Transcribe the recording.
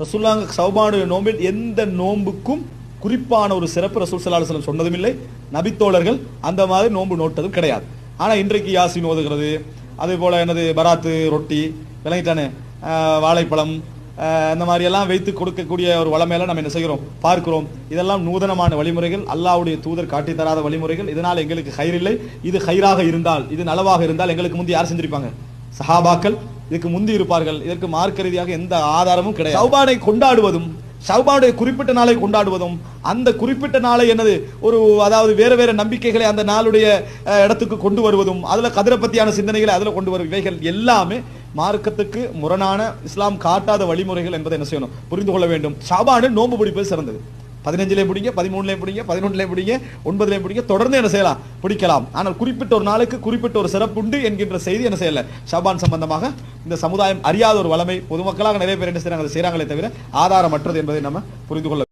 ரசூல்லாங்க சௌபானுடைய நோம்பில் எந்த நோன்புக்கும் குறிப்பான ஒரு சிறப்பு ரசூல் சல்லாஹ் சொன்னதும் இல்லை நபித்தோழர்கள் அந்த மாதிரி நோன்பு நோட்டதும் கிடையாது. ஆனால் இன்றைக்கு யாசின் ஓதுகிறது அதே போல் என்னது பராத்து ரொட்டி விளங்கிட்டானே வாழைப்பழம் இந்த மாதிரி எல்லாம் வைத்து கொடுக்கக்கூடிய ஒரு வளமையில நம்ம என்ன செய்கிறோம்? பார்க்கிறோம். இதெல்லாம் நூதனமான வழிமுறைகள். அல்லாவுடைய தூதர் காட்டி தராத வழிமுறைகள். இதனால் எங்களுக்கு ஹைர் இல்லை. இது ஹைராக இருந்தால் இது நலவாக இருந்தால் எங்களுக்கு முந்தி யார் செஞ்சிருப்பாங்க? சஹாபாக்கள் இதுக்கு முந்தி இருப்பார்கள். இதற்கு மார்க்க ரீதியாக எந்த ஆதாரமும் கிடையாது. சௌபானை கொண்டாடுவதும் சௌபானுடைய குறிப்பிட்ட நாளை கொண்டாடுவதும் அந்த குறிப்பிட்ட நாளை என்னது ஒரு அதாவது வேறு வேறு நம்பிக்கைகளை அந்த நாளுடைய இடத்துக்கு கொண்டு வருவதும் அதில் கதிரப்பத்தியான சிந்தனைகளை அதில் கொண்டு வரும் இவைகள் எல்லாமே மார்க்கத்துக்கு முரணான இஸ்லாம் காட்டாத வழிமுறைகள் என்பதை என்ன செய்யணும் புரிந்து கொள்ள வேண்டும். சவானு நோன்பு பிடிப்பது சிறந்தது. பதினஞ்சுலேயும் பிடிங்க பதிமூணுலேயும் பிடிங்க பதினொன்றுலேயும் பிடிங்க ஒன்பதுலேயும் பிடிங்க தொடர்ந்து என்ன செய்யலாம் பிடிக்கலாம். ஆனால் குறிப்பிட்ட ஒரு நாளுக்கு குறிப்பிட்ட ஒரு சிறப்புண்டு என்கின்ற செய்தி என்ன செய்யலை ஷாபான் சம்பந்தமாக இந்த சமுதாயம் அறியாத ஒரு வளமை பொதுமக்களாக நிறைய பேர் என்ன செய்யறாங்க செய்யறாங்களே தவிர ஆதாரமற்றது என்பதை நம்ம புரிந்து கொள்ள